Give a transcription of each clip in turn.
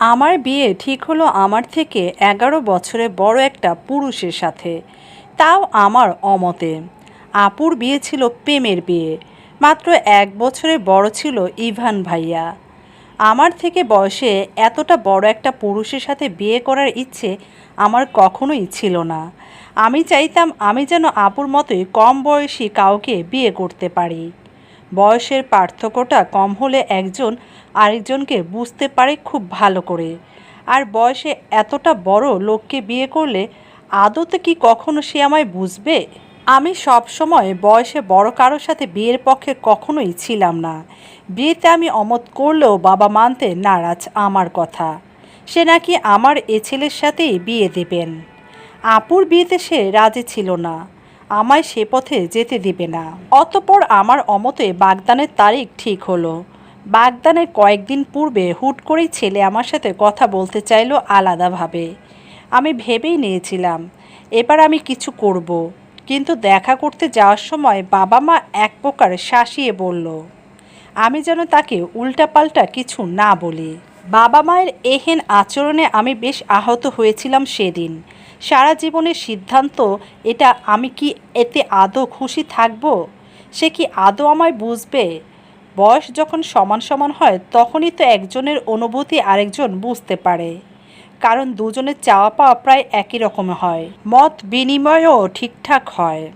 আমার বিয়ে ঠিক হলো আমার থেকে এগারো বছরে বড় একটা পুরুষের সাথে। তাও আমার অমতে। আপুর বিয়ে ছিল প্রেমের বিয়ে। মাত্র এক বছরে বড় ছিল ইভান ভাইয়া। আমার থেকে বয়সে এতটা বড় একটা পুরুষের সাথে বিয়ে করার ইচ্ছে আমার কখনোই ছিল না। আমি চাইতাম আমি যেন আপুর মতোই কম বয়সী কাউকে বিয়ে করতে পারি। বয়সের পার্থক্যটা কম হলে একজন আরেকজনকে বুঝতে পারে খুব ভালো করে। আর বয়সে এতটা বড় লোককে বিয়ে করলে আদতে কি কখনো সে আমায় বুঝবে? আমি সব সময় বয়সে বড় কারোর সাথে বিয়ের পক্ষে কখনোই ছিলাম না। বিয়েতে আমি অমত করলেও বাবা মানতে নারাজ আমার কথা। সে নাকি আমার এ ছেলের সাথেই বিয়ে দেবেন। আপুর বিয়েতে সে রাজি ছিল না। আমায় সে পথে যেতে দিবে না। অতপর আমার অমতে বাগদানের তারিখ ঠিক হলো। বাগদানের কয়েকদিন পূর্বে হুট করেই ছেলে আমার সাথে কথা বলতে চাইলো আলাদাভাবে। আমি ভেবেই নিয়েছিলাম, এবার আমি কিছু করব। কিন্তু দেখা করতে যাওয়ার সময় বাবা মা এক প্রকার শাসিয়ে বলল, আমি যেন তাকে উল্টাপাল্টা কিছু না বলি। বাবা মায়ের এহেন আচরণে আমি বেশ আহত হয়েছিলাম সেদিন। সারা জীবনের সিদ্ধান্ত, এটা আমি কি এতে আদৌ খুশি থাকব? সে কি আদৌ আমায় বুঝবে? বয়স যখন সমান সমান হয়, তখনই তো একজনের অনুভূতি আরেকজন বুঝতে পারে। কারণ দুজনের চাওয়া পাওয়া প্রায় একই রকম হয়। মত বিনিময়ও ঠিকঠাক হয়।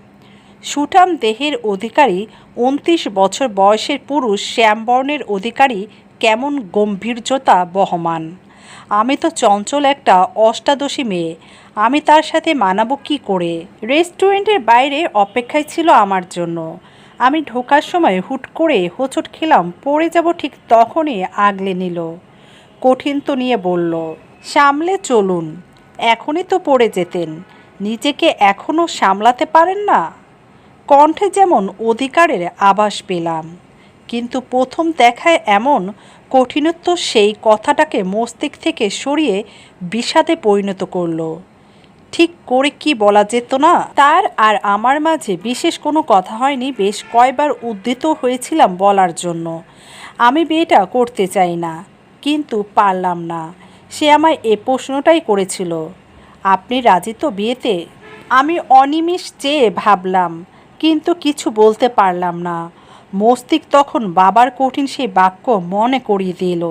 সুঠাম দেহের অধিকারী, উনত্রিশ বছর বয়সের পুরুষ শ্যামবর্ণের অধিকারী কেমন গম্ভীর্যতা বহমান। আমি তো চঞ্চল একটা অষ্টাদশী মেয়ে। আমি তার সাথে মানাবো কি করে? রেস্টুরেন্টের বাইরে অপেক্ষায় ছিল আমার জন্য। আমি ঢোকার সময় হুট করে হোঁচট খেলাম, পড়ে যাব ঠিক তখনই আগলে নিল। কঠিন তো নিয়ে বলল, সামলে চলুন, এখনই তো পড়ে যেতেন। নিজেকে এখনও সামলাতে পারেন না? কণ্ঠে যেমন অধিকারের আভাস পেলাম। কিন্তু প্রথম দেখায় এমন কঠিনত্ব সেই কথাটাকে মস্তিষ্ক থেকে সরিয়ে বিষাদে পরিণত করল। ঠিক করে কি বলা যেত না? তার আর আমার মাঝে বিশেষ কোনো কথা হয়নি, বেশ কয়বার উদ্দিত হয়েছিলাম বলার জন্য। আমি বিয়েটা করতে চাই না, কিন্তু পারলাম না। সে আমায় এ প্রশ্নটাই করেছিল। আপনি রাজি তো বিয়েতে? আমি অনিমিষ চেয়ে ভাবলাম, কিন্তু কিছু বলতে পারলাম না। মস্তিষ্ক তখন বাবার কঠিন সেই বাক্য মনে করিয়ে দিল।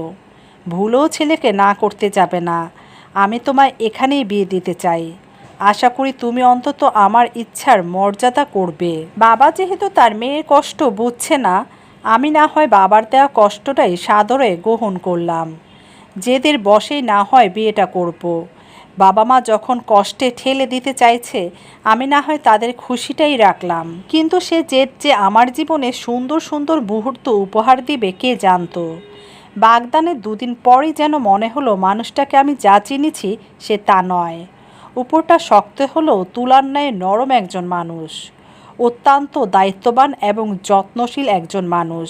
ভুলেও ছেলেকে না করতে যাবে না। আমি তোমায় এখানেই বিয়ে দিতে চাই। আশা করি তুমি অন্তত আমার ইচ্ছার মর্যাদা করবে। বাবা যেহেতু তার মেয়ের কষ্ট বুঝছে না, আমি না হয় বাবার দেওয়া কষ্টটাই সাদরে গ্রহণ করলাম। যেদের বসেই না হয় বিয়েটা করব। বাবা মা যখন কষ্টে ঠেলে দিতে চাইছে, আমি না হয় তাদের খুশিটাই রাখলাম। কিন্তু সে জেদ যে আমার জীবনে সুন্দর সুন্দর মুহূর্ত উপহার দিবে, কে জানতো? বাগদানের দুদিন পরই যেন মনে হলো মানুষটাকে আমি যা চিনেছি সে তা নয়। উপরটা শক্ত হলেও তুলার ন্যায় নরম একজন মানুষ। অত্যন্ত দায়িত্ববান এবং যত্নশীল একজন মানুষ।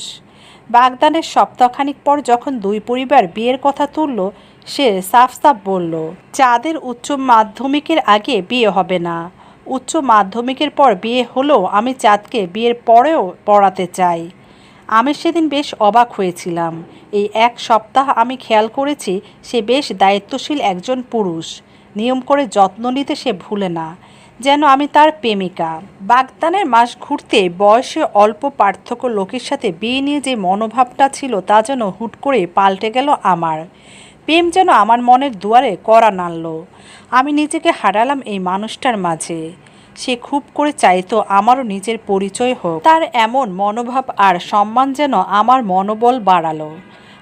বাগদানের সপ্তাহখানিক পর যখন দুই পরিবার বিয়ের কথা তুলল সে সাফ সাফ বলল, চাঁদের উচ্চ মাধ্যমিকের আগে বিয়ে হবে না। উচ্চ মাধ্যমিকের পর বিয়ে হলেও আমি চাঁদকে বিয়ের পরেও পড়াতে চাই। আমি সেদিন বেশ অবাক হয়েছিলাম। এই এক সপ্তাহ আমি খেয়াল করেছি সে বেশ দায়িত্বশীল একজন পুরুষ। নিয়ম করে যত্ন নিতে সে ভুলে না। যেন আমি তার প্রেমিকা। বাগদানের মাস ঘুরতে বয়সে অল্প পার্থক্য লোকের সাথে বিয়ে নিয়ে যে মনোভাবটা ছিল তা যেন হুট করে পাল্টে গেল আমার। প্রেম যেন আমার মনের দুয়ারে করা নাড়ল। আমি নিজেকে হারালাম এই মানুষটার মাঝে। সে খুব করে চাইতো আমারও নিজের পরিচয় হোক। তার এমন মনোভাব আর সম্মান যেন আমার মনোবল বাড়ালো।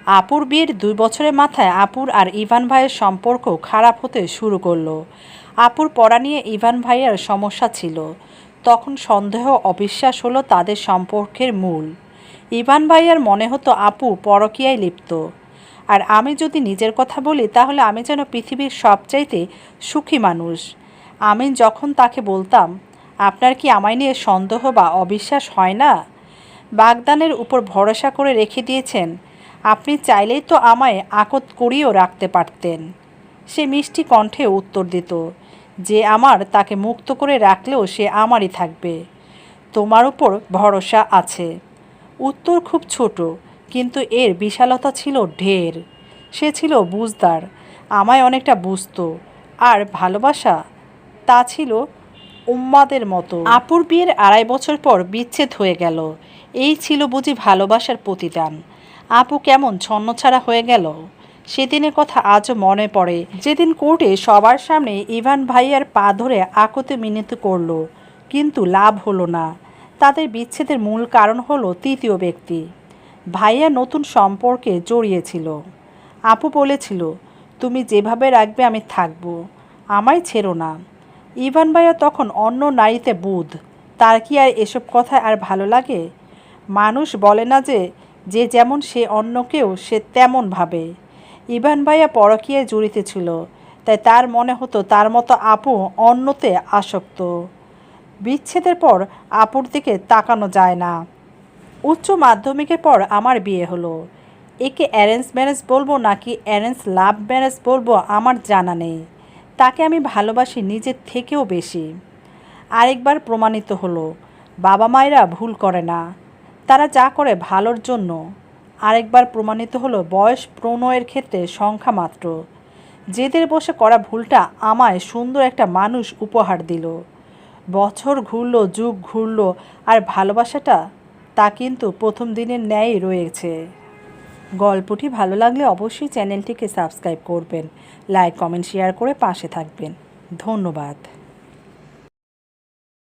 আপুর বিয়ের দুই বছরের মাথায় আপুর আর ইভান ভাইয়ের সম্পর্ক খারাপ হতে শুরু করল। আপুর পড়া নিয়ে ইভান ভাইয়ের সমস্যা ছিল। তখন সন্দেহ অবিশ্বাস হলো তাদের সম্পর্কের মূল। ইভান ভাইয়ার মনে হতো আপু পরকীয়ায় লিপ্ত। আর আমি যদি নিজের কথা বলি, তাহলে আমি যেন পৃথিবীর সবচাইতে সুখী মানুষ। আমি যখন তাকে বলতাম, আপনার কি আমায় নিয়ে সন্দেহ বা অবিশ্বাস হয় না? বাগদানের উপর ভরসা করে রেখে দিয়েছেন, আপনি চাইলেই তো আমায় আকত করিয়েও রাখতে পারতেন। সে মিষ্টি কণ্ঠে উত্তর দিত, যে আমার তাকে মুক্ত করে রাখলেও সে আমারই থাকবে। তোমার উপর ভরসা আছে। উত্তর খুব ছোট কিন্তু এর বিশালতা ছিল ঢের। সে ছিল বুঝদার, আমায় অনেকটা বুঝতো। আর ভালোবাসা তা ছিল উম্মাদের মতো। আপুর বিয়ের আড়াই বছর পর বিচ্ছেদ হয়ে গেল। এই ছিল বুঝি ভালোবাসার প্রতিদান। আপু কেমন ছন্নছাড়া হয়ে গেল? সেদিনের কথা আজও মনে পড়ে। যেদিন কোর্টে সবার সামনে ইভান ভাইয়ার পা ধরে আকতে মিনিত করল, কিন্তু লাভ হলো না। তাদের বিচ্ছেদের মূল কারণ হলো তৃতীয় ব্যক্তি। ভাইয়া নতুন সম্পর্কে জড়িয়েছিল। আপু বলেছিল, তুমি যেভাবে রাখবে আমি থাকব, আমায় ছেড়ো না। ইভান ভাইয়া তখন অন্য নারীতে বুধ, তার কি আর এসব কথা আর ভালো লাগে? মানুষ বলে না যে যে যেমন সে অন্যকেও সে তেমন ভাবে। ইভান ভাইয়া পরকীয়ায় জড়িত ছিল, তাই তার মনে হতো তার মতো আপু অন্যতে আসক্ত। বিচ্ছেদের পর আপুর দিকে তাকানো যায় না। উচ্চ মাধ্যমিকের পর আমার বিয়ে হলো। একে অ্যারেঞ্জ ম্যারেজ বলব নাকি অ্যারেঞ্জ লাভ ম্যারেজ বলব আমার জানা নেই। তাকে আমি ভালোবাসি নিজের থেকেও বেশি। আরেকবার প্রমাণিত হলো, বাবা মায়েরা ভুল করে না। তারা যা করে ভালোর জন্য। আরেকবার প্রমাণিত হলো, বয়স প্রণয়ের ক্ষেত্রে সংখ্যা মাত্র। জেদের বসে করা ভুলটা আমায় সুন্দর একটা মানুষ উপহার দিল। বছর ঘুরলো, যুগ ঘুরলো, আর ভালোবাসাটা তা কিন্তু প্রথম দিনের ন্যায় রয়েছে। গল্পটি ভালো লাগলে অবশ্যই চ্যানেলটিকে সাবস্ক্রাইব করবেন, লাইক, কমেন্ট, শেয়ার করে পাশে থাকবেন। ধন্যবাদ।